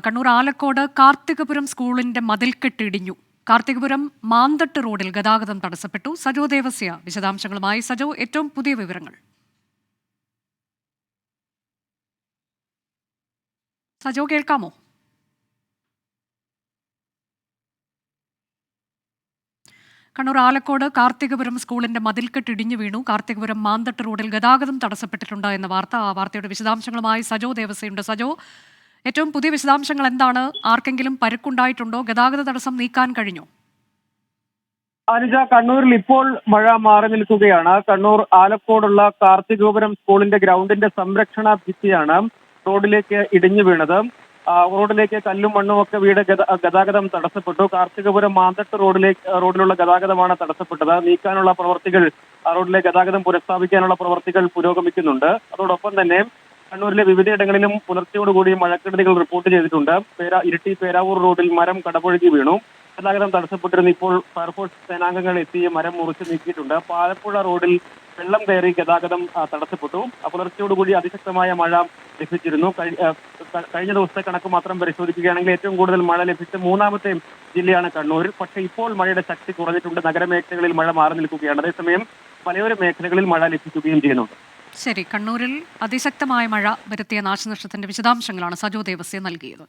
കണ്ണൂർ ആലക്കോട് കാർത്തികപുരം സ്കൂളിന്റെ മതിൽക്കെട്ട് ഇടിഞ്ഞു. കാർത്തികപുരം മാന്തട്ട് റോഡിൽ ഗതാഗതം തടസ്സപ്പെട്ടു. സജോ ദേവസ്യ വിശദാംശങ്ങളുമായി സജോ ഏറ്റവും പുതിയ വിവരങ്ങൾ. സജോ കേൾക്കാമോ? കണ്ണൂർ ആലക്കോട് കാർത്തികപുരം സ്കൂളിന്റെ മതിൽക്കെട്ട് ഇടിഞ്ഞു വീണു. കാർത്തികപുരം മാന്തട്ട് റോഡിൽ ഗതാഗതം തടസ്സപ്പെട്ടിട്ടുണ്ട് എന്ന വാർത്ത ആ വാർത്തയുടെ വിശദാംശങ്ങളുമായി സജോ ദേവസ്യയുണ്ട്. സജോ ഏറ്റവും പുതിയ വിശദാംശങ്ങൾ എന്താണ്? ആർക്കെങ്കിലും പരുക്കുണ്ടായിട്ടുണ്ടോ? ഗതാഗത തടസ്സം നീക്കാൻ കഴിഞ്ഞോ? അനുജ കണ്ണൂരിൽ ഇപ്പോൾ മഴ മാറി നിൽക്കുകയാണ്. കണ്ണൂർ ആലക്കോടുള്ള കാർത്തികോപുരം സ്കൂളിന്റെ ഗ്രൗണ്ടിന്റെ സംരക്ഷണ ഭിത്തിയാണ് റോഡിലേക്ക് ഇടിഞ്ഞു വീണത്. റോഡിലേക്ക് കല്ലും മണ്ണും ഒക്കെ വീട് ഗത- ഗതാഗതം തടസ്സപ്പെട്ടു. കാർത്തികപുരം മാന്തട്ട് റോഡിലേക്ക് റോഡിലുള്ള ഗതാഗതമാണ് തടസ്സപ്പെട്ടത്. നീക്കാനുള്ള പ്രവർത്തികൾ റോഡിലെ ഗതാഗതം പുനഃസ്ഥാപിക്കാനുള്ള പ്രവർത്തികൾ പുരോഗമിക്കുന്നുണ്ട്. അതോടൊപ്പം തന്നെ കണ്ണൂരിലെ വിവിധയിടങ്ങളിലും പുലർച്ചയോടുകൂടി മഴക്കെടുതികൾ റിപ്പോർട്ട് ചെയ്തിട്ടുണ്ട്. പേരാ ഇരിട്ടി പേരാവൂർ റോഡിൽ മരം കടപുഴകി വീണു. ഗതാഗതം തടസ്സപ്പെട്ടിരുന്നു. ഇപ്പോൾ ഫയർഫോഴ്സ് സേനാംഗങ്ങൾ എത്തി മരം മുറിച്ച് നീക്കിയിട്ടുണ്ട്. പാലപ്പുഴ റോഡിൽ വെള്ളം കയറി ഗതാഗതം തടസ്സപ്പെട്ടു. പുലർച്ചയോടുകൂടി അതിശക്തമായ മഴ ലഭിച്ചിരുന്നു. കഴി- കഴിഞ്ഞ ദിവസത്തെ കണക്ക് മാത്രം പരിശോധിക്കുകയാണെങ്കിൽ ഏറ്റവും കൂടുതൽ മഴ ലഭിച്ച മൂന്നാമത്തെ ജില്ലയാണ് കണ്ണൂർ. പക്ഷേ ഇപ്പോൾ മഴയുടെ ശക്തി കുറഞ്ഞിട്ടുണ്ട്. നഗരമേഖലകളിൽ മഴ മാറി നിൽക്കുകയാണ്. അതേസമയം മലയോര മേഖലകളിൽ മഴ ലഭിക്കുകയും ചെയ്യുന്നുണ്ട്. ശരി കണ്ണൂരിൽ അതിശക്തമായ മഴ വരുത്തിയ നാശനഷ്ടത്തിന്റെ വിശദാംശങ്ങളാണ് സജോ ദേവസ്യ നൽകിയത്.